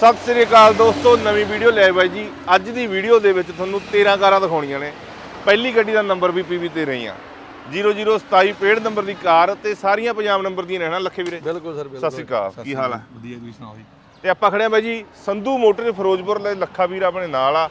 ਸਤਿ ਸ੍ਰੀ ਅਕਾਲ ਦੋਸਤੋ ਨਵੀਂ ਵੀਡੀਓ ਲੈ ਬਾਈ ਜੀ। ਅੱਜ ਦੀ ਵੀਡੀਓ ਦੇ ਵਿੱਚ ਤੁਹਾਨੂੰ 13 ਕਾਰਾਂ ਦਿਖਾਉਣੀਆਂ ਨੇ। ਪਹਿਲੀ ਗੱਡੀ ਦਾ ਨੰਬਰ ਵੀ ਤੇ ਰਹੀ ਆ। 0027 ਪੇੜ ਨੰਬਰ ਦੀ ਕਾਰ ਤੇ ਸਾਰੀਆਂ ਪੰਜਾਬ ਨੰਬਰ ਦੀਆਂ ਰਹਿਣਾ ਲੱਖੇ ਵੀਰੇ। ਬਿਲਕੁਲ ਸਰ ਬਿਲਕੁਲ। ਸਤਿ ਸ਼੍ਰੀ ਅਕਾਲ ਕੀ ਹਾਲ ਹੈ ਵਧੀਆ ਤੁਸੀਂ ਸੁਣਾਓ ਜੀ? ਤੇ ਆਪਾਂ ਖੜੇ ਆ ਬਾਈ ਜੀ ਸੰਧੂ ਮੋਟਰ ਫਿਰੋਜ਼ਪੁਰ ਲੈ ਲੱਖਾ ਵੀਰ ਆਪਣੇ ਨਾਲ ਆ।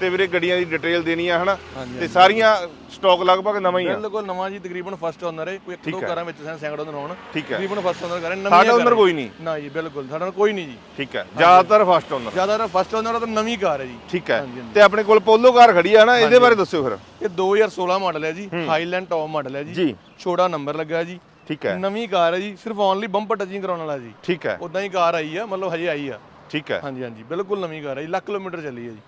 ਤੇ ਵੀਰੇ ਗੱਡੀਆਂ ਦੀ ਡਿਟੇਲ ਦੇਣੀ ਆ ਹਨਾ? ਤੇ ਸਾਰੀਆਂ ਸਟਾਕ ਲਗਭਗ ਨਵਾਂ ਹੀ ਆ। ਬਿਲਕੁਲ ਨਵਾਂ ਜੀ ਤਕਰੀਬਨ ਫਸਟ ਓਨਰ ਹੈ। ਕੋਈ ਇੱਕ ਦੋ। ਕਾਰਾਂ ਵਿੱਚ ਸੈਂਕੜ ਓਨਰ ਹੋਣ। ਤਕਰੀਬਨ ਫਸਟ ਓਨਰ ਕਰੇ ਨਵੀਂ ਸਾਡਾ ਓਨਰ ਕੋਈ ਨਹੀਂ। ਨਾ ਜੀ ਬਿਲਕੁਲ। ਸਾਡਾ ਕੋਈ ਨਹੀਂ ਜੀ। ਠੀਕ ਹੈ। ਜ਼ਿਆਦਾਤਰ ਫਸਟ ਓਨਰ ਜ਼ਿਆਦਾ ਫਸਟ ਓਨਰ ਤਾਂ ਨਵੀਂ ਕਾਰ ਹੈ ਜੀ। ਠੀਕ ਹੈ। ਤੇ ਆਪਣੇ ਕੋਲ ਪੋਲੋ ਕਾਰ ਖੜੀ ਆ ਨਾ ਇਹਦੇ ਬਾਰੇ ਦੱਸਿਓ ਫਿਰ। ਇਹ 2016 ਮਾਡਲ ਹੈ ਜੀ। ਹਾਈਲੈਂਡ ਟੌਪ ਮਾਡਲ ਹੈ ਜੀ। ਛੋਟਾ ਨੰਬਰ ਲੱਗਾ ਜੀ। ਠੀਕ ਹੈ। ਨਵੀਂ ਕਾਰ ਹੈ ਜੀ। ਸਿਰਫ ਓਨਲੀ ਬੰਪਰ ਟੱਚਿੰਗ ਕਰਾਉਣ ਵਾਲਾ ਜੀ। ਠੀਕ ਹੈ। ਉਦਾਂ ਹੀ ਕਾਰ ਆਈ ਆ ਮਤਲਬ ਹਜੇ ਆਈ ਆ। ਠੀਕ ਹੈ। ਹਾਂਜੀ ਹਾਂਜੀ। ਬਿਲਕੁਲ ਨਵੀਂ ਕਾਰ ਹੈ ਜੀ। ਲੱਖ ਕਿਲੋਮੀਟਰ ਚੱਲੀ ਹੈ ਜੀ।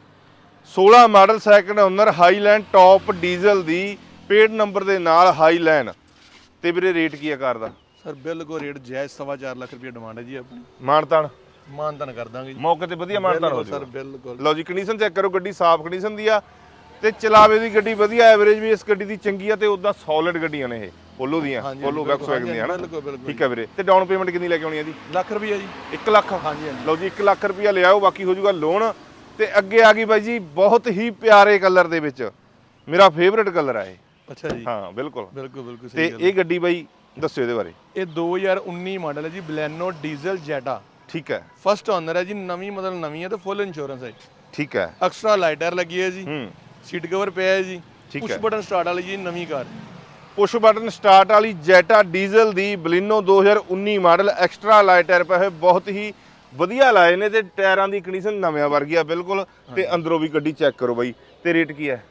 16 model second owner Highland top diesel ਦੀ ਪੇਡ ਨੰਬਰ ਦੇ ਨਾਲ ਹਾਈਲੈਂਡ। ਤੇ ਵੀਰੇ ਰੇਟ ਕੀ ਹੈ ਕਾਰ ਦਾ? ਸਰ ਬਿਲਕੁਲ ਰੇਟ ਜਾਇਜ਼ ਸਵਾ ਚਾਰ ਲੱਖ ਰੁਪਏ ਡਿਮਾਂਡ ਹੈ ਜੀ ਆਪਣੀ। ਮਾਨਤਾਨ? ਮਾਨਤਨ ਕਰ ਦਾਂਗੇ ਜੀ। ਮੌਕੇ ਤੇ ਵਧੀਆ ਮਾਨਤਾਨ ਹੋ ਬਿਲਕੁਲ ਸਰ ਜਾਊਗਾ ਬਿਲਕੁਲ। ਲਓ ਜੀ ਕੰਡੀਸ਼ਨ ਚੈੱਕ ਕਰੋ ਗੱਡੀ ਸਾਫ਼ ਕੰਡੀਸ਼ਨ ਦੀ ਆ। ਤੇ ਚਲਾਵੇ ਦੀ ਗੱਡੀ ਵਧੀਆ ਐਵਰੇਜ ਵੀ ਇਸ ਗੱਡੀ ਦੀ ਚੰਗੀ ਆ ਤੇ ਉਦਾਂ ਸੋਲਿਡ ਗੱਡੀਆਂ ਨੇ ਇਹ ਪੋਲੋ ਦੀਆਂ ਪੋਲੋ ਬਿਲਕੁਲ, ਵੈਕਸ ਵੈਗਨ ਦੀਆਂ ਹਨਾ? ਠੀਕ ਹੈ ਵੀਰੇ। ਤੇ ਡਾਊਨ ਪੇਮੈਂਟ ਕਿੰਨੀ ਲੈ ਕੇ ਆਉਣੀ ਹੈ ਜੀ? ਲੱਖ ਰੁਪਏ ਜੀ। 1 ਲੱਖ। ਹਾਂਜੀ ਲਓ ਜੀ 1 ਲੱਖ ਰੁਪਇਆ ਲਿਆਓ ਬਾਕੀ ਹੋ ਜਾਊਗਾ ਲੋਨ ਤੇ ਅੱਗੇ ਆ ਗਈ ਬਾਈ ਜੀ ਬਹੁਤ ਹੀ ਪਿਆਰੇ ਕਲਰ ਦੇ ਵਿੱਚ। ਮੇਰਾ ਫੇਵਰਿਟ ਕਲਰ ਆ ਇਹ। ਅੱਛਾ ਜੀ। ਹਾਂ ਬਿਲਕੁਲ। ਬਿਲਕੁਲ ਬਿਲਕੁਲ ਤੇ ਗੱਲ ਇਹ ਗੱਡੀ ਬਾਈ ਦੱਸਿਓ ਇਹਦੇ ਬਾਰੇ। ਇਹ 2019 ਮਾਡਲ ਹੈ ਜੀ ਬਲੈਨੋ ਡੀਜ਼ਲ ਜੈਟਾ। ਠੀਕ ਹੈ। ਫਸਟ ਓਨਰ ਹੈ ਜੀ ਨਵੀਂ ਮਤਲਬ ਨਵੀਂ ਹੈ ਤੇ ਫੁੱਲ ਇੰਸ਼ੋਰੈਂਸ ਹੈ। ਠੀਕ ਹੈ। ਐਕਸਟਰਾ ਲਾਈਟਰ ਲੱਗੀ ਹੈ ਜੀ। ਹੂੰ। ਸੀਟ ਕਵਰ ਪਿਆ ਹੈ ਜੀ। ਠੀਕ ਪੁਸ਼ ਹੈ। ਬਟਨ ਸਟਾਰਟ ਵਾਲੀ ਜੀ ਨਵੀਂ ਕਾਰ। ਪੁਸ਼ ਬਟਨ ਸਟਾਰਟ ਵਾਲੀ ਜੈਟਾ ਡੀਜ਼ਲ ਦੀ Baleno 2019 model extra light tyre ਪਏ ਹੋਏ ਬਹੁਤ ਹੀ ਵਧੀਆ ਲਾਏ ਨੇ ਤੇ ਟਾਇਰਾਂ ਦੀ ਕੰਡੀਸ਼ਨ ਨਵਿਆਂ ਵਰਗੀ ਆ ਬਿਲਕੁਲ। ਤੇ ਅੰਦਰੋਂ ਵੀ ਗੱਡੀ ਚੈੱਕ ਕਰੋ ਬਾਈ ਤੇ ਰੇਟ ਕੀ ਹੈ?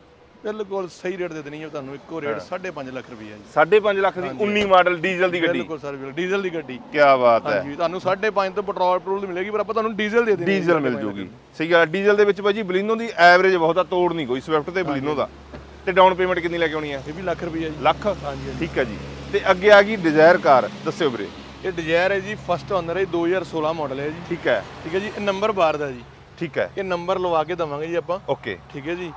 ਬਿਲਕੁਲ ਸਹੀ ਰੇਟ ਦੇ ਦੇਣੀ ਹੈ ਤੁਹਾਨੂੰ ਇੱਕੋ ਰੇਟ 5.5 ਲੱਖ ਰੁਪਏ ਹੈ ਜੀ 5.5 ਲੱਖ ਦੀ 19 ਮਾਡਲ ਡੀਜ਼ਲ ਦੀ ਗੱਡੀ। ਬਿਲਕੁਲ ਸਰ ਬਿਲਕੁਲ ਡੀਜ਼ਲ ਦੀ ਗੱਡੀ। ਕੀ ਬਾਤ ਹੈ। ਹਾਂਜੀ ਤੁਹਾਨੂੰ 5.5 ਤੋਂ ਪੈਟਰੋਲ ਪੈਟਰੋਲ ਮਿਲੇਗੀ ਪਰ ਆਪਾਂ ਤੁਹਾਨੂੰ ਡੀਜ਼ਲ ਦੇ ਦੇਣੀ ਡੀਜ਼ਲ ਮਿਲ ਜੂਗੀ। ਸਹੀ ਗੱਲ ਡੀਜ਼ਲ ਦੇ ਵਿੱਚ ਭਾਜੀ ਬਲਿਨੋ ਦੀ ਐਵਰੇਜ ਬਹੁਤ ਆ ਤੋੜ ਨਹੀਂ ਕੋਈ ਸਵਿਫਟ ਤੇ ਬਲਿਨੋ ਦਾ। ਤੇ ਡਾਊਨ ਪੇਮੈਂਟ ਕਿੰਨੀ ਲੈ ਕੇ ਆਉਣੀ ਹੈ? ਇਹ ਵੀ ਲੱਖ ਰੁਪਏ ਜੀ। ਲੱਖ? ਹਾਂਜੀ ਠੀਕ ਹੈ ਜੀ। ਤੇ ਅੱਗੇ ਆ ਗਈ ਡਿਜ਼ਾਇਰ ਕਾਰ ਦੱਸਿਓ ਵੀਰੇ। ਇਹ ਡਿਜ਼ਾਇਰ ਹੈ ਜੀ ਫਸਟ ਓਨਰ ਹੈ 2016 ਮਾਡਲ ਹੈ ਜੀ। ਠੀਕ ਹੈ। ਠੀਕ ਹੈ ਜੀ ਇਹ ਨੰਬਰ ਬਾਰ ਦਾ ਜੀ। ਠੀਕ ਹੈ। ਇਹ ਨੰਬਰ ਲਵਾ ਕੇ ਦਵਾਂਗੇ ਜੀ ਆਪਾਂ। ਓਕੇ ਠੀਕ ਹੈ ਜੀ।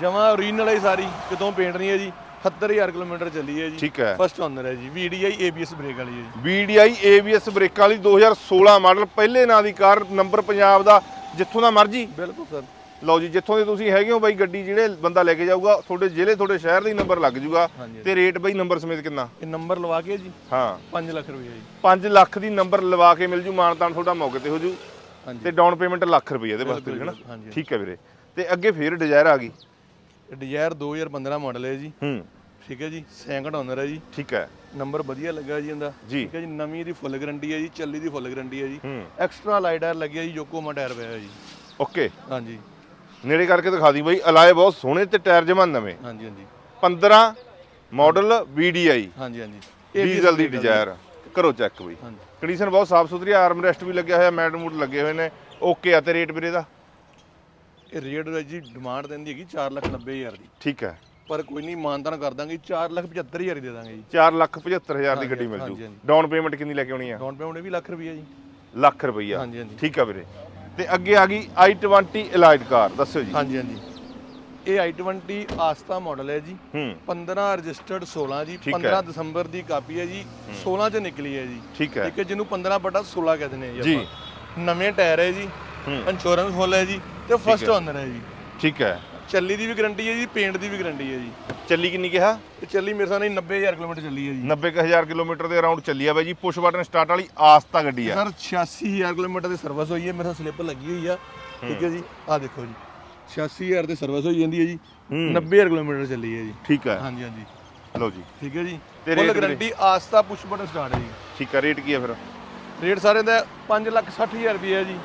ਜਮਾ ਓਰੀਜਨਲ ਹੈ ਸਾਰੀ ਕਿਤੋਂ ਪੇਂਟ ਨਹੀਂ ਹੈ ਜੀ। 70000 ਕਿਲੋਮੀਟਰ ਚੱਲੀ ਹੈ ਜੀ। ਠੀਕ ਹੈ। ਫਸਟ ਓਨਰ ਹੈ ਜੀ। VDI ABS ਬ੍ਰੇਕ ਵਾਲੀ ਹੈ ਜੀ। VDI ABS ਬ੍ਰੇਕਾਂ ਵਾਲੀ 2016 ਮਾਡਲ ਪਹਿਲੇ ਨਾਂ ਦੀ ਕਾਰ ਨੰਬਰ ਪੰਜਾਬ ਦਾ ਜਿੱਥੋਂ ਦਾ ਮਰਜ਼ੀ। ਬਿਲਕੁਲ ਸਰ। ਲਓ ਜੀ ਜਿੱਥੋਂ ਦੇ ਤੁਸੀਂ ਹੈਗੇ ਹੋ ਬਾਈ ਗੱਡੀ ਜਿਹੜੇ ਬੰਦਾ ਲੈ ਕੇ ਜਾਊਗਾ ਤੁਹਾਡੇ ਜ਼ਿਲ੍ਹੇ ਤੁਹਾਡੇ ਸ਼ਹਿਰ ਦਾ ਨੰਬਰ ਲੱਗ ਜੂਗਾ। ਹਾਂਜੀ। ਤੇ ਰੇਟ ਬਾਈ ਨੰਬਰ ਸਮੇਤ ਕਿੰਨਾ? ਇਹ ਨੰਬਰ ਲਵਾ ਕੇ ਜੀ। ਹਾਂ। 5 ਲੱਖ ਰੁਪਏ ਜੀ। 5 ਲੱਖ ਦੀ ਨੰਬਰ ਲਵਾ ਕੇ ਮਿਲ ਜੂ ਮਾਨਤਾਨ ਤੁਹਾਡਾ ਮੌਕੇ ਤੇ ਹੋ ਜੂ। ਹਾਂਜੀ। ਤੇ ਡਾਊਨ ਪੇਮੈਂਟ ਲੱਖ ਰੁਪਏ ਇਹਦੇ ਵਾਸਤੇ ਬਿਲਕੁਲ, ਹੈ ਨਾ ਹਾਂਜੀ। ਠੀਕ ਹੈ ਵੀਰੇ। ਤੇ ਅੱਗੇ ਫੇਰ ਡਿਜ਼ਾਇਰ ਆ ਗਈ? ਇਹ ਡਿਜ਼ਾਇਰ 2015 ਮਾਡਲ ਹੈ ਜੀ। ਹੂੰ। ਠੀਕ ਹੈ ਜੀ ਸੈਕਿੰਡ ਓਨਰ ਹੈ ਜੀ। ਠੀਕ ਹੈ। ਨੰਬਰ ਵਧੀਆ ਲੱਗਾ ਜੀ ਇਹਦਾ। ਜੀ। ਠੀਕ ਹੈ ਜੀ ਨਵੀਂ ਦੀ ਫੁੱਲ ਗਾਰੰਟੀ ਹੈ ਜੀ ਚੱਲੀ ਦੀ ਫੁੱਲ ਗਾਰੰਟੀ ਹੈ ਜੀ। ਹੂੰ। ਐਕਸਟਰਾ ਲਾਈਟਰ ਲੱਗਿਆ ਜੀ ਯੋਕੋਮਾ ਟਾਇਰ ਪਿਆ ਹੈ ਜੀ। ਓਕੇ। ਹਾਂਜੀ। ਨੇੜੇ ਕਰਕੇ ਦਿਖਾ ਦੀ ਬਾਈ ਅਲਾਏ ਬਹੁਤ ਸੋਹਣੇ ਤੇ ਟਾਇਰ ਜਮਾ ਨਵੇਂ। ਹਾਂਜੀ ਹਾਂਜੀ। 15 ਮਾਡਲ VDI ਹਾਂਜੀ ਹਾਂਜੀ। ਡੀਜ਼ਲ ਦੀ ਡਿਜ਼ਾਇਰ ਕਰੋ ਚੈੱਕ ਬਈ। ਕੰਡੀਸ਼ਨ ਬਹੁਤ ਸਾਫ਼ ਸੁਥਰੀ ਆਰਮ ਰੈਸਟ ਵੀ ਲੱਗਿਆ ਹੋਇਆ ਮੈਟ ਮੂਟ ਲੱਗੇ ਹੋਏ ਨੇ। ਓਕੇ ਆ ਤੇ ਰੇਟ ਵੀਰੇ ਦਾ? ਇਹ ਰੇਟ ਹੈ ਜੀ ਡਿਮਾਂਡ ਦਿੰਦੀ ਹੈਗੀ 490000 ਦੀ। ਠੀਕ ਹੈ। ਪਰ ਕੋਈ ਨਹੀਂ ਮਾਨਦਾਨ ਕਰ ਦਾਂਗੇ 475000 ਹੀ ਦੇ ਦਾਂਗੇ ਜੀ। 475000 ਦੀ ਗੱਡੀ ਮਿਲ ਜੂ। ਡਾਊਨ ਪੇਮੈਂਟ ਕਿੰਨੀ ਲੈ ਕੇ ਆਉਣੀ ਆ? ਡਾਊਨ ਪੇਮੈਂਟ ਵੀ ਲੱਖ ਰੁਪਏ ਜੀ। ਲੱਖ ਰੁਪਈਆ। ਹਾਂਜੀ ਹਾਂਜੀ। ਠੀਕ ਆ ਵੀਰੇ। ਤੇ ਅੱਗੇ ਆ ਗਈ i20 ਇਲਾਈਟ ਕਾਰ ਦੱਸਿਓ ਜੀ। ਹਾਂਜੀ ਹਾਂਜੀ। ਇਹ i20 ਆਸਤਾ ਮਾਡਲ ਹੈ ਜੀ। ਹੂੰ। 15 ਰਜਿਸਟਰਡ 16 ਜੀ। ਠੀਕ ਹੈ। 15 ਦਸੰਬਰ ਦੀ ਕਾਪੀ ਹੈ ਜੀ। 16 ਚ ਨਿਕਲੀ ਹੈ ਜੀ। ਠੀਕ ਹੈ। ਠੀਕ ਹੈ ਜਿਹਨੂੰ 15 ਬਟਾ 16 ਕਹਿੰਦੇ ਨੇ ਜੀ। ਆਪਾਂ। ਨਵੇਂ ਟਾਇਰ ਹੈ ਜੀ। ਹੂੰ। ਇੰਸ਼ੋਰੈਂਸ ਫੁੱਲ ਹੈ ਜੀ। ਤੇ ਫਸਟ ਓਨਰ ਹੈ ਜੀ। ਠੀਕ ਹੈ। ਚੱਲੀ ਦੀ ਵੀ ਗਾਰੰਟੀ ਹੈ ਜੀ ਪੇਂਟ ਦੀ ਵੀ ਗਾਰੰਟੀ ਹੈ ਜੀ। ਚੱਲੀ ਕਿੰਨੀ ਕਿਹਾ? ਤੇ ਚੱਲੀ ਮੇਰੇ ਸਾਹਮਣੇ 90000 ਕਿਲੋਮੀਟਰ ਚੱਲੀ ਹੈ ਜੀ। 90000 ਕਿਲੋਮੀਟਰ ਦੇ ਅਰਾਊਂਡ ਚੱਲੀ ਆ ਬਾਈ ਜੀ ਪੁਸ਼ ਬਟਨ ਸਟਾਰਟ ਵਾਲੀ ਆਸਤਾ ਗੱਡੀ ਆ। ਸਰ 86000 ਕਿਲੋਮੀਟਰ ਦੀ ਸਰਵਿਸ ਹੋਈ ਹੈ ਮੇਰੇ ਸਲਿੱਪ ਲੱਗੀ ਹੋਈ ਆ। ਠੀਕ ਹੈ ਜੀ ਆਹ ਦੇਖੋ ਜੀ। 86000 ਦੀ ਸਰਵਿਸ ਹੋਈ ਜਾਂਦੀ ਹੈ ਜੀ। 90000 ਕਿਲੋਮੀਟਰ ਚੱਲੀ ਹੈ ਜੀ। ਠੀਕ ਹੈ। ਹਾਂਜੀ ਹਾਂਜੀ। ਲਓ ਜੀ। ਠੀਕ ਹੈ ਜੀ। ਤੇ ਵੀਰੇ? ਗਾਰੰਟੀ ਆਸਤਾ ਪੁਸ਼ ਬਟਨ ਸਟਾਰਟ ਹੈ ਜੀ। ਠੀਕ ਹੈ ਰੇਟ ਕੀ ਹੈ ਫਿਰ? ਰੇਟ ਸਾਰੇ ਦਾ 560000 ਰੁਪਏ ਹੈ ਜੀ।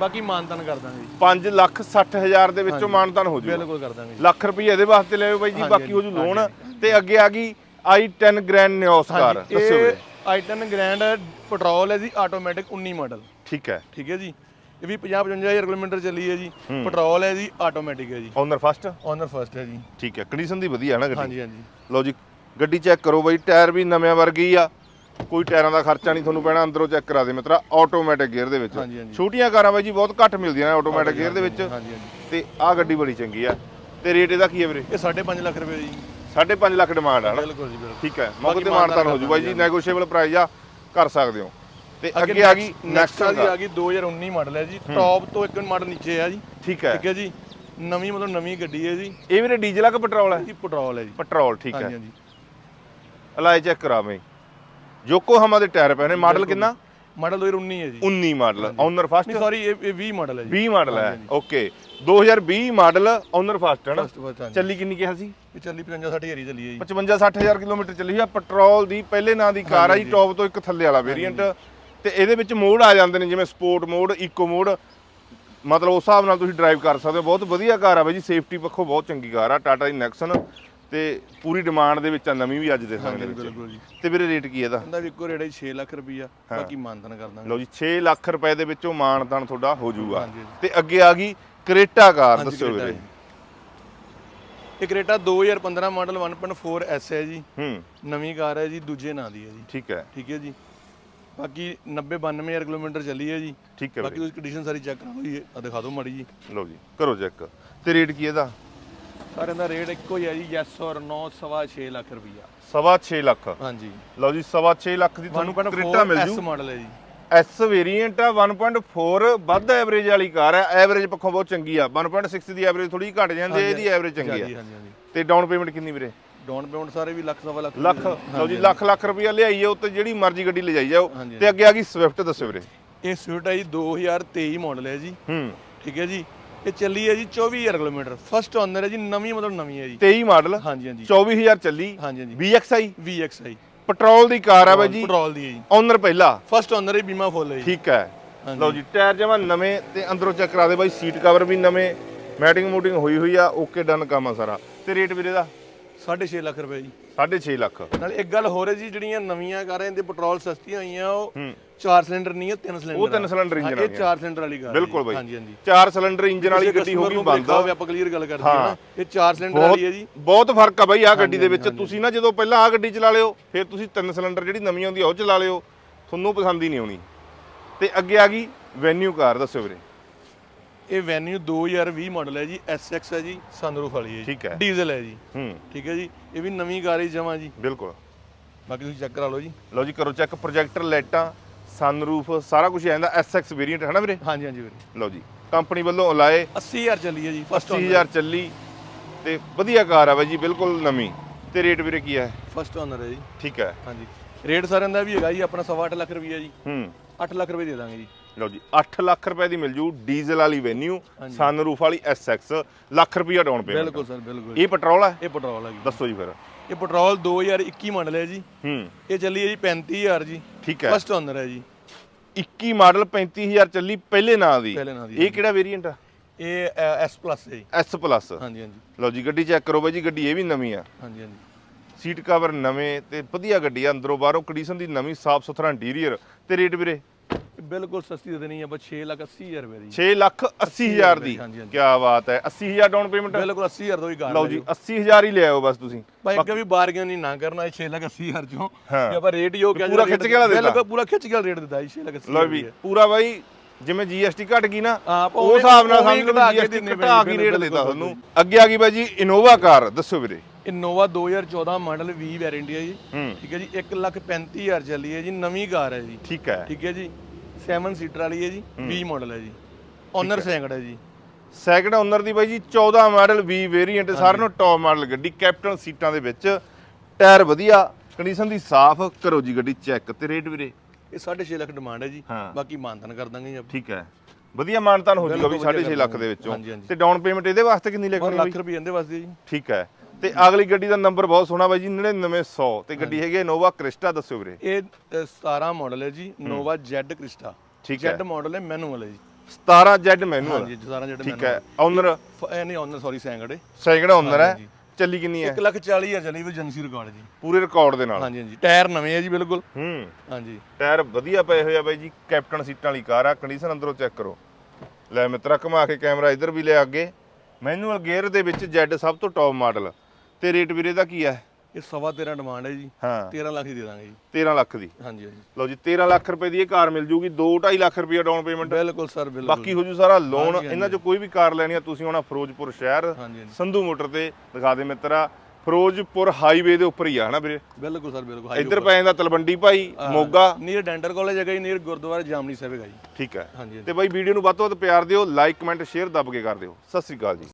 ਬਾਕੀ ਮਾਨਤਨ ਕਰ ਦਾਂਗੇ ਜੀ। 5 ਲੱਖ 60 ਹਜ਼ਾਰ ਦੇ ਵਿੱਚੋਂ ਮਾਨਤਾਨ ਹੋ ਜੂਗਾ। ਬਿਲਕੁਲ ਕਰ ਦਾਂਗੇ ਜੀ। ਲੱਖ ਰੁਪਏ ਇਹਦੇ ਵਾਸਤੇ ਲਿਓ ਬਾਈ ਜੀ ਬਾਕੀ ਹੋ ਜੂ ਲੋਨ ਤੇ ਅੱਗੇ ਆ ਗਈ i10 ਗ੍ਰੈਂਡ ਨਿਓਸ ਕਾਰ ਦੱਸਿਓ ਵੀਰੇ। ਇਹ i10 ਗ੍ਰੈਂਡ ਪੈਟਰੋਲ ਹੈ ਜੀ ਆਟੋਮੈਟਿਕ 19 ਮਾਡਲ ਠੀਕ ਹੈ। ਠੀਕ ਹੈ ਜੀ। ਇਹ ਵੀ 50 55000 ਕਿਲੋਮੀਟਰ ਚੱਲੀ ਹੈ ਜੀ। ਪੈਟਰੋਲ ਹੈ ਜੀ ਆਟੋਮੈਟਿਕ ਹੈ ਜੀ। ਓਨਰ ਫਸਟ ਓਨਰ ਫਸਟ ਹੈ ਜੀ। ਠੀਕ ਹੈ ਕੰਡੀਸ਼ਨ ਦੀ ਵਧੀਆ ਹੈ ਨਾ ਗੱਡੀ। ਹਾਂਜੀ ਹਾਂਜੀ। ਲਓ ਜੀ ਗੱਡੀ ਚੈੱਕ ਕਰੋ ਬਾਈ ਟਾਇਰ ਵੀ ਨਵਿਆਂ ਵਰਗੀ ਆ। ਕੋਈ ਟਾਇਰਾਂ ਦਾ ਖਰਚਾ ਨਹੀਂ ਤੁਹਾਨੂੰ ਪੈਣਾ ਅੰਦਰੋਂ ਚੈੱਕ ਕਰਾ ਦੇ ਮਿੱਤਰਾ ਆਟੋਮੈਟਿਕ ਗੇਅਰ ਦੇ ਵਿੱਚ। ਹਾਂਜੀ, ਹਾਂਜੀ। ਛੋਟੀਆਂ ਕਾਰਾਂ ਬਾਈ ਜੀ ਬਹੁਤ ਘੱਟ ਮਿਲਦੀਆਂ ਨੇ ਆਟੋਮੈਟਿਕ ਗੇਅਰ ਦੇ ਵਿੱਚ। ਹਾਂਜੀ ਹਾਂਜੀ। ਤੇ ਆਹ ਗੱਡੀ ਬੜੀ ਚੰਗੀ ਆ। ਤੇ ਰੇਟ ਇਹਦਾ ਕੀ ਹੈ ਵੀਰੇ? ਇਹ 5.5 ਲੱਖ ਰੁਪਏ ਜੀ। 5.5 ਲੱਖ ਡਿਮਾਂਡ ਆ ਬਿਲਕੁਲ ਜੀ ਬਿਲਕੁਲ। ਠੀਕ ਹੈ। ਮੌਕੇ ਤੇ ਬਾਕੀ ਮਾਨਤਾਨ ਹੋ ਜੂ ਬਾਈ ਜੀ ਨੈਗੋਸ਼ੀਏਬਲ ਪ੍ਰਾਈਸ ਆ। ਕਰ ਸਕਦੇ ਹੋ। ਤੇ ਅੱਗੇ ਆ ਗਈ ਨੈਕਸਟਾ ਦੀ ਆ। ਗਈ 2019 ਮਾਡਲ ਹੈ ਜੀ। ਟੌਪ ਤੋਂ ਇੱਕ ਮਾਡਲ ਨੀਚੇ ਆ ਜੀ। ਠੀਕ ਹੈ। ਠੀਕ ਹੈ ਜੀ। ਨਵੀਂ ਮਤਲਬ ਨਵੀਂ ਗੱਡੀ ਹੈ ਜੀ। ਇਹ ਵੀਰੇ ਡੀਜ਼ਲ ਆ ਕਿ ਪੈਟਰੋਲ ਹੈ ਇਹ ਪੈਟਰੋਲ ਹੈ ਜੀ। ਪੈਟਰੋਲ ਠੀਕ ਹਾਂਜੀ ਹੈ। ਹਾਂਜੀ ਅਲਾਈ ਚੈੱਕ ਕਰਾਵੇਂ ਯੋਕੋਹਾਮਾ ਦੇ ਟਾਇਰ ਪਏ ਨੇ। ਮਾਡਲ ਕਿੰਨਾ? ਮਾਡਲ 2019 ਹੈ ਜੀ। 19 ਮਾਡਲ। ਓਨਰ ਫਸਟ ਨਹੀਂ ਸੌਰੀ ਇਹ ਇਹ 20 ਮਾਡਲ ਹੈ ਜੀ। 20 ਮਾਡਲ ਹੈ। ਓਕੇ। 2020 ਮਾਡਲ ਓਨਰ ਫਸਟ ਹੈ ਨਾ? ਹਾਂਜੀ। ਚੱਲੀ ਕਿੰਨੀ ਕਿਹਾ ਸੀ? ਇਹ ਚੱਲੀ 55 60 ਹਰੀ ਚੱਲੀ ਹੈ ਜੀ। 55 60000 ਕਿਲੋਮੀਟਰ ਚੱਲੀ ਆ। ਪੈਟਰੋਲ ਦੀ ਪਹਿਲੇ ਨਾਂ ਦੀ ਕਾਰ ਆ ਜੀ ਟੌਪ ਤੋਂ ਇੱਕ ਥੱਲੇ ਵਾਲਾ ਵੇਰੀਐਂਟ ਤੇ ਇਹਦੇ ਵਿੱਚ ਮੋਡ ਆ ਜਾਂਦੇ ਨੇ ਜਿਵੇਂ ਸਪੋਰਟ ਮੋਡ ਇਕੋ ਮੋਡ ਮਤਲਬ ਉਸ ਹਿਸਾਬ ਨਾਲ ਤੁਸੀਂ ਡਰਾਈਵ ਕਰ ਸਕਦੇ ਹੋ। ਬਹੁਤ ਵਧੀਆ ਕਾਰ ਆ ਬਾਈ ਜੀ। ਸੇਫਟੀ ਪੱਖੋਂ ਬਹੁਤ ਚੰਗੀ ਕਾਰ ਆ। ਟਾਟਾ ਦੀ ਨੈਕਸਨ ਤੇ ਪੂਰੀ ਡਿਮਾਂਡ ਦੇ ਵਿੱਚ ਆ ਨਵੀਂ ਵੀ ਅੱਜ ਦੇ ਸਮੇਂ ਦੇ ਵਿੱਚ। ਬਿਲਕੁਲ ਜੀ। ਤੇ ਵੀਰੇ ਰੇਟ ਕੀ ਇਹਦਾ? ਇਹਦਾ ਵੀ ਇੱਕੋ ਰੇਟ ਹੈ 6 ਲੱਖ ਰੁਪਈਆ। ਬਾਕੀ ਮਾਨਤਨ ਕਰ ਦਾਂਗੇ। ਲਓ ਜੀ 6 ਲੱਖ ਰੁਪਏ ਦੇ ਵਿੱਚੋਂ ਮਾਨਦਾਨ ਤੁਹਾਡਾ ਹੋ ਜਾਊਗਾ। ਹਾਂਜੀ। ਤੇ ਅੱਗੇ ਆ ਗਈ ਕਰੇਟਾ ਕਾਰ ਹਾਂਜੀ, ਦੱਸਿਓ ਕਰੇਟਾ ਵੀਰੇ। ਇਹ ਕਰੇਟਾ 2015 ਮਾਡਲ 1.4 ਐਸ ਹੈ ਜੀ। ਹੂੰ। ਨਵੀਂ ਕਾਰ ਹੈ ਜੀ ਦੂਜੇ ਨਾਂ ਦੀ ਹੈ ਜੀ। ਠੀਕ ਹੈ। ਠੀਕ ਹੈ ਜੀ। ਬਾਕੀ 90 92000 ਕਿਲੋਮੀਟਰ ਚੱਲੀ ਹੈ ਜੀ। ਠੀਕ ਹੈ ਬਾਕੀ ਵੀਰੇ। ਉਸ ਕੰਡੀਸ਼ਨ ਸਾਰੀ ਚੈੱਕ ਕਰੋ ਜੀ ਆ ਦਿਖਾ ਦਿਓ ਮਾੜੀ ਜੀ। ਲਓ ਜੀ ਕਰੋ ਚੈੱਕ ਤੇ ਰੇਟ ਕੀ ਇਹਦਾ? ਸਾਰਿਆਂ ਦਾ ਰੇਟ ਇੱਕੋ ਹੀ ਹੈ ਜੀ ਯੈਸ ਔਰ ਨੋ ਸਵਾ 6 ਲੱਖ ਰੁਪਈਆ। ਸਵਾ 6 ਲੱਖ? ਹਾਂਜੀ। ਲਓ ਜੀ ਸਵਾ 6 ਲੱਖ ਦੀ ਤੁਹਾਨੂੰ ਕਰੇਟਾ ਮਿਲ ਜੂ। ਐਸ ਮਾਡਲ ਹੈ ਜੀ। ਐਸ ਵੇਰੀਐਂਟ ਆ 1.4 ਵੱਧ ਐਵਰੇਜ ਵਾਲੀ ਕਾਰ ਹੈ। ਐਵਰੇਜ ਪੱਖੋਂ ਬਹੁਤ ਚੰਗੀ ਆ। 1.6 ਦੀ ਐਵਰੇਜ ਥੋੜੀ ਘਟ ਜਾਂਦੀ ਹੈ ਇਹਦੀ ਐਵਰੇਜ ਚੰਗੀ ਆ। ਹਾਂਜੀ ਹਾਂਜੀ ਤੇ ਡਾਊਨ ਪੇਮੈਂਟ ਕਿੰਨੀ ਵੀਰੇ? ਡਾਊਨ ਪੇਮੈਂਟ ਸਾਰੇ ਵੀ ਲੱਖ ਸਵਾ ਲੱਖ ਲੱਖ। ਲਓ ਜੀ ਲੱਖ ਲੱਖ ਰੁਪਇਆ ਲਿਆਈਏ ਉੱਤੇ ਜਿਹੜੀ ਮਰਜ਼ੀ ਗੱਡੀ ਲੈ ਜਾਈ ਜਾਓ ਤੇ ਅੱਗੇ ਆ ਗਈ ਸਵਿਫਟ ਦੱਸਿਓ ਵੀਰੇ। ਇਹ ਸਵਿਫਟ ਹੈ ਜੀ 2023 ਮਾਡਲ ਹੈ ਜੀ। ਹੂੰ। ਠੀਕ ਹੈ ਜੀ। ਇਹ ਚੱਲੀ ਹੈ ਜੀ 24000 ਕਿਲੋਮੀਟਰ। ਫਸਟ ਓਨਰ ਹੈ ਜੀ ਨਵੀਂ ਮਤਲਬ ਨਵੀਂ ਹੈ ਜੀ। 23 ਮਾਡਲ ਹਾਂਜੀ ਹਾਂਜੀ। 24000 ਚੱਲੀ ਹਾਂਜੀ ਹਾਂਜੀ। VXI VXI ਪੈਟਰੋਲ ਦੀ ਕਾਰ ਆ ਬਾਈ ਜੀ। ਪੈਟਰੋਲ ਦੀ ਹੈ ਜੀ। ਓਨਰ ਪਹਿਲਾ। ਫਸਟ ਓਨਰ ਹੈ ਬੀਮਾ ਫੁੱਲ ਹੈ ਜੀ। ਠੀਕ ਹੈ। ਲਓ ਜੀ ਟਾਇਰ ਜਮਾ ਨਵੇਂ ਤੇ ਅੰਦਰੋਂ ਚੈੱਕ ਕਰਾ ਦੇ ਬਾਈ ਸੀਟ ਕਵਰ ਵੀ ਨਵੇਂ ਮੈਟਿੰਗ ਮੂਟਿੰਗ ਹੋਈ ਹੋਈ ਆ ਓਕੇ ਡਨ ਕੰਮ ਆ ਸਾਰਾ। ਤੇ ਰੇਟ ਵੀਰੇ ਦਾ? 6.5 ਲੱਖ ਰੁਪਏ ਜੀ। 6.5 ਲੱਖ। ਨਾਲ ਇੱਕ ਗੱਲ ਹੋਰ ਹੈ ਜੀ ਜਿਹੜੀਆਂ ਨਵੀਆਂ ਕਾਰਾਂ ਇਹਦੇ ਪੈਟਰੋਲ ਸਸਤੀਆਂ ਹੋਈਆਂ ਉਹ 4 ਸਿਲੰਡਰ ਨਹੀਂ ਹੈ 3 ਸਿਲੰਡਰ ਉਹ ਤਿੰਨ ਸਿਲੰਡਰ ਇੰਜਨ ਇਹ 4 ਸਿਲੰਡਰ ਵਾਲੀ ਕਾਰ ਬਿਲਕੁਲ। ਬਾਈ। ਹਾਂਜੀ ਹਾਂਜੀ। ਚਾਰ ਸਿਲੰਡਰ ਇੰਜਨ ਵਾਲੀ ਗੱਡੀ ਹੋ ਗਈ ਬੰਦ ਹੋਵੇ ਆਪਾਂ ਕਲੀਅਰ ਗੱਲ ਕਰਦੇ ਹਾਂ। ਇਹ 4 ਸਿਲੰਡਰ ਵਾਲੀ ਹੈ ਜੀ। ਬਹੁਤ ਫ਼ਰਕ ਆ ਬਾਈ ਆ ਗੱਡੀ ਦੇ ਵਿੱਚ। ਤੁਸੀਂ ਨਾ ਜਦੋਂ ਪਹਿਲਾਂ ਆ ਗੱਡੀ ਚਲਾ ਲਿਓ ਫਿਰ ਤੁਸੀਂ ਤਿੰਨ ਸਿਲੰਡਰ ਜਿਹੜੀ ਨਵੀਂ ਆਉਂਦੀ ਆ ਉਹ ਚਲਾ ਲਿਓ। ਤੁਹਾਨੂੰ ਪਸੰਦ ਹੀ ਨਹੀਂ ਆਉਣੀ। ਤੇ ਅੱਗੇ ਆ ਗਈ ਵੈਨਿਊ ਕਾਰ ਦੱਸਿਓ ਵੀਰੇ। ਇਹ ਵੈਨਿਊ 2020 ਮਾਡਲ ਹੈ ਜੀ SX ਹੈ ਜੀ ਸਨਰੂਫ ਵਾਲੀ ਹੈ ਜੀ। ਠੀਕ ਹੈ। ਡੀਜ਼ਲ ਹੈ ਜੀ। ਹੂੰ। ਠੀਕ ਹੈ ਜੀ ਇਹ ਵੀ ਨਵੀਂ ਕਾਰ ਹੀ ਜਮਾ ਜੀ। ਬਿਲਕੁਲ। ਬਾਕੀ ਤੁਸੀਂ ਚੈੱਕ ਕਰਾ ਲਓ ਜੀ। ਲਓ ਜੀ ਕਰੋ ਚੈੱਕ ਪ੍ਰੋਜੈਕਟਰ ਲਾਈਟਾਂ ਸਨਰੂਫ ਸਾਰਾ ਕੁਝ ਆਂਦਾ SX ਵੇਰੀਐਂਟ ਹੈ ਨਾ ਵੀਰੇ? ਹਾਂਜੀ ਹਾਂਜੀ ਵੀਰੇ। ਲਓ ਜੀ ਕੰਪਨੀ ਵੱਲੋਂ ਲਾਏ 80000 ਚੱਲੀ ਹੈ ਜੀ ਫਸਟ 80000 ਚੱਲੀ ਤੇ ਵਧੀਆ ਕਾਰ ਆ ਬਾਈ ਜੀ ਬਿਲਕੁਲ ਨਵੀਂ। ਤੇ ਰੇਟ ਵੀਰੇ ਕੀ ਹੈ? ਫਸਟ ਓਨਰ ਹੈ ਜੀ। ਠੀਕ ਹੈ। ਹਾਂਜੀ। ਰੇਟ ਸਾਰਿਆਂ ਦਾ ਵੀ ਹੈਗਾ ਜੀ ਆਪਣਾ ਸਵਾ ਅੱਠ ਲੱਖ ਰੁਪਈਆ ਜੀ। ਹੂੰ। 8 ਲੱਖ ਰੁਪਏ ਦੇ ਦਾਂਗੇ ਜੀ। ਲਓ ਜੀ 8 ਲੱਖ ਰੁਪਏ ਦੀ ਮਿਲ ਜੂ ਡੀਜ਼ਲ ਵਾਲੀ ਵੈਨਿਊ ਸਨਰੂਫ ਵਾਲੀ SX ਲੱਖ ਰੁਪਿਆ ਡਾਊਨ ਪੇਮੈਂਟ ਬਿਲਕੁਲ ਸਰ ਬਿਲਕੁਲ। ਇਹ ਪੈਟਰੋਲ ਹੈ ਇਹ ਪੈਟਰੋਲ ਹੈ ਜੀ। ਦੱਸੋ ਜੀ ਫਿਰ। ਇਹ ਪੈਟਰੋਲ 2021 ਮਾਡਲ ਹੈ ਜੀ। ਹੂੰ। ਇਹ ਚੱਲੀ ਹੈ ਜੀ 35000 ਜੀ। ਠੀਕ ਹੈ। ਫਸਟ ਓਨਰ ਹੈ ਜੀ। 21 ਮਾਡਲ 35000 ਚੱਲੀ ਪਹਿਲੇ ਨਾਂ ਦੀ। ਇਹ ਕਿਹੜਾ ਵੇਰੀਐਂਟ ਆ? ਇਹ ਐਸ ਪਲੱਸ ਹੈ ਜੀ। S ਪਲੱਸ ਹਾਂਜੀ ਹਾਂਜੀ। ਲਓ ਜੀ ਗੱਡੀ ਚੈੱਕ ਕਰੋ ਬਾਈ ਜੀ ਗੱਡੀ ਇਹ ਵੀ ਨਵੀਂ ਆ। ਹਾਂਜੀ ਹਾਂਜੀ। ਸੀਟ ਕਵਰ ਨਵੇਂ ਤੇ ਵਧੀਆ ਗੱਡੀ ਆ ਅੰਦਰੋਂ ਬਾਹਰੋਂ ਕੰਡੀਸ਼ਨ ਦੀ ਨਵੀਂ ਸਾਫ਼ ਸੁਥਰਾ ਇੰਟੀਰੀਅਰ ਤੇ ਰੇਟ ਵੀਰੇ? ਬਿਲਕੁਲ ਸਸਤੀ ਦੇ ਦੇਣੀ ਹੈ ਬਸ 6 ਲੱਖ 80000 ਰੁਪਏ ਦੀ। 6 ਲੱਖ 80 ਹਜ਼ਾਰ ਦੀ। ਹਾਂਜੀ, ਹਾਂਜੀ। ਕੀ ਬਾਤ ਹੈ 80 ਹਜ਼ਾਰ ਡਾਊਨ ਪੇਮੈਂਟ ਬਿਲਕੁਲ 80000 ਤੋਂ ਹੀ ਕਾਰ ਲਓ ਜੀ 80 ਹਜ਼ਾਰ ਹੀ ਲੈ ਆਓ ਬਸ ਤੁਸੀਂ। ਭਾਈ ਅੱਗੇ ਵੀ ਬਾਰਗੇਨ ਨਹੀਂ ਨਾ ਕਰਨਾ ਇਹ 6 ਲੱਖ 80000 ਚੋਂ। ਹਾਂ। ਜੇ ਆਪਾਂ ਰੇਟ ਹੀ ਹੋ ਗਿਆ ਪੂਰਾ ਖਿੱਚ ਕੇ ਵਾਲਾ ਦਿੱਤਾ। ਬਿਲਕੁਲ ਪੂਰਾ ਖਿੱਚ ਕੇ ਵਾਲਾ ਰੇਟ ਦਿੱਤਾ ਜੀ 6 ਲੱਖ 80000 ਲਓ ਵੀ ਪੂਰਾ ਬਾਈ ਜਿਵੇਂ GST ਘਟ ਗਈ ਨਾ ਹਾਂ, ਆਪਾਂ ਉਸ ਉਵੇਂ- ਹਿਸਾਬ ਨਾਲ ਉਵੇਂ ਹੀ ਸਮਝ ਲਓ ਘਟਾ ਕੇ GST ਦਿੰਦੇ ਘਟਾ ਕੇ ਰੇਟ ਦਿੱਤਾ ਬਿਲਕੁਲ। ਤੁਹਾਨੂੰ ਅੱਗੇ ਆ ਗਈ ਬਾਈ ਜੀ ਇਨੋਵਾ ਕਾਰ ਦੱਸੋ ਵੀਰੇ। ਇਨੋਵਾ 2014 ਮਾਡਲ 20 ਵੈਰੀਐਂਟ ਹੈ ਜੀ। ਹੂੰ। ਠੀਕ ਹੈ ਜੀ 1 ਲੱਖ 35000 ਚੱਲੀ ਹੈ ਜੀ ਨਵੀਂ ਕਾਰ ਹੈ ਜੀ। ਠੀਕ ਹੈ। ਠੀਕ ਹੈ ਜੀ। 7 ਸੀਟਰ ਵਾਲੀ ਹੈ ਜੀ 20 ਮਾਡਲ ਹੈ ਜੀ। ਓਨਰ ਸੈਂਕੜ ਹੈ। ਜੀ। ਸੈਕਿੰਡ ਓਨਰ ਦੀ ਬਾਈ ਜੀ 14 ਮਾਡਲ 20 ਵੇਰੀਐਂਟ ਸਾਰਿਆਂ ਨੂੰ ਟੌਪ ਮਾਡਲ ਗੱਡੀ ਕੈਪਟਨ ਸੀਟਾਂ ਦੇ ਵਿੱਚ। ਟਾਇਰ ਵਧੀਆ ਕੰਡੀਸ਼ਨ ਦੀ ਸਾਫ਼ ਕਰੋ ਜੀ ਗੱਡੀ ਚੈੱਕ ਤੇ ਰੇਟ ਵੀਰੇ? ਇਹ 6.5 ਲੱਖ ਡਿਮਾਂਡ ਹੈ ਜੀ। ਬਾਕੀ ਮਾਨਤਨ ਕਰ ਦਾਂਗੇ ਜੀ ਆਪਾਂ। ਠੀਕ ਹੈ। ਵਧੀਆ ਮਾਨਤਾਨ ਹੋ ਜੂਗਾ ਵੀ ਬਿਲਕੁਲ ਵਧੀਆ 6.5 ਲੱਖ ਦੇ ਵਿੱਚੋਂ। ਤੇ ਡਾਊਨ ਪੇਮੈਂਟ ਇਹਦੇ ਵਾਸਤੇ ਕਿੰਨੀ ਲੱਖ ਰੁਪਏ ਇਹਦੇ ਵਾਸਤੇ ਜੀ। ਠੀਕ ਹੈ। ਤੇ ਅਗਲੀ ਗੱਡੀ ਦਾ ਨੰਬਰ ਬਹੁਤ ਸੋਹਣਾ ਬਾਈ ਜੀ 9900 ਤੇ ਗੱਡੀ ਹੈਗੀ ਇਨੋਵਾ ਕ੍ਰਿਸਟਾ ਦੱਸਿਓ ਵੀਰੇ। ਇਹ ਅ, 17 ਮਾਡਲ ਹੈ ਜੀ ਨੋਵਾ Z ਕ੍ਰਿਸਟਾ। ਠੀਕ ਹੈ। Z ਮਾਡਲ ਹੈ ਮੈਨੂਅਲ ਹੈ ਜੀ। 17 Z ਮੈਨੂਅਲ ਹਾਂਜੀ 17 Z ਠੀਕ ਹੈ। ਓਨਰ ਇਹ ਨਹੀਂ ਓਨਰ ਸੌਰੀ ਸੈਂਕੜ ਸੈਕਿੰਡ ਓਨਰ ਹੈ। ਹਾਂਜੀ। ਚੱਲੀ ਕਿੰਨੀ ਹੈ? 1 ਲੱਖ 40 ਹਜ਼ਾਰ ਚੱਲੀ ਵੀ ਏਜੰਸੀ ਰਿਕਾਰਡ ਜੀ। ਪੂਰੇ ਰਿਕਾਰਡ ਦੇ ਨਾਲ। ਹਾਂਜੀ ਹਾਂਜੀ। ਟਾਇਰ ਨਵੇਂ ਹੈ ਜੀ ਬਿਲਕੁਲ। ਹੂੰ। ਹਾਂਜੀ। ਟਾਇਰ ਵਧੀਆ ਪਏ ਹੋਏ ਆ ਬਾਈ ਜੀ ਕੈਪਟਨ ਸੀਟਾਂ ਵਾਲੀ ਕਾਰ ਆ ਕੰਡੀਸ਼ਨ ਅੰਦਰੋਂ ਚੈੱਕ ਕਰੋ। ਲੈ ਮਿੱਤਰਾ ਘੁਮਾ ਕੇ ਕੈਮਰਾ ਇੱਧਰ ਵੀ ਲੈ ਅੱਗੇ। ਮੈਨੂਅਲ ਗੇਅਰ ਦੇ ਵਿੱਚ Z ਸਭ ਤੋਂ ਟੌਪ ਮਾਡਲ ਤੇ ਰੇਟ ਵੀਰੇ ਦਾ ਕੀ ਹੈ ਇਹ ਸਵਾ 13 ਡਿਮਾਂਡ ਹੈ ਜੀ। ਹਾਂ। 13 ਲੱਖ ਦੀ ਦੇ ਦਾਂਗੇ ਜੀ। 13 ਲੱਖ ਦੀ? ਹਾਂਜੀ ਹਾਂਜੀ। ਲਓ ਜੀ 13 ਲੱਖ ਰੁਪਏ ਦੀ ਇਹ ਕਾਰ ਮਿਲ ਜੂਗੀ 2.5 ਲੱਖ ਰੁਪਏ ਡਾਊਨ ਪੇਮੈਂਟ ਬਿਲਕੁਲ ਸਰ ਬਿਲਕੁਲ। ਬਾਕੀ ਹੋ ਜੂ ਸਾਰਾ ਲੋਨ ਇਹਨਾਂ ਚੋਂ ਕੋਈ ਵੀ ਕਾਰ ਲੈਣੀ ਆ ਤੁਸੀਂ ਆਉਣਾ ਫਿਰੋਜ਼ਪੁਰ ਸ਼ਹਿਰ ਸੰਧੂ ਮੋਟਰ ਤੇ ਦਿਖਾ ਦੇ ਮਿੱਤਰਾ ਫਿਰੋਜ਼ਪੁਰ ਹਾਈਵੇ ਦੇ ਉੱਪਰ ਹੀ ਆ ਹਨਾ ਵੀਰੇ? ਬਿਲਕੁਲ ਸਰ ਬਿਲਕੁਲ ਇੱਧਰ ਪੈ ਜਾਂਦਾ ਤਲਵੰਡੀ ਭਾਈ ਮੋਗਾ। ਨੀਅਰ ਡੈਂਟਲ ਕਾਲਜ ਹੈਗਾ ਜੀ ਨੀਅਰ ਗੁਰਦੁਆਰਾ ਜਾਮਨੀ ਸਾਹਿਬ ਹੈਗਾ ਜੀ। ਠੀਕ ਹੈ। ਹਾਂਜੀ ਤੇ ਬਾਈ ਵੀਡੀਓ ਨੂੰ ਵੱਧ ਤੋਂ ਵੱਧ ਪਿਆਰ ਦਿਓ ਲਾਈਕ ਕਮੈਂਟ ਸ਼ੇਅਰ ਦੱਬ ਕੇ ਕਰ ਦਿਓ। ਸਤਿ ਸ੍ਰੀ ਅਕਾਲ ਜੀ।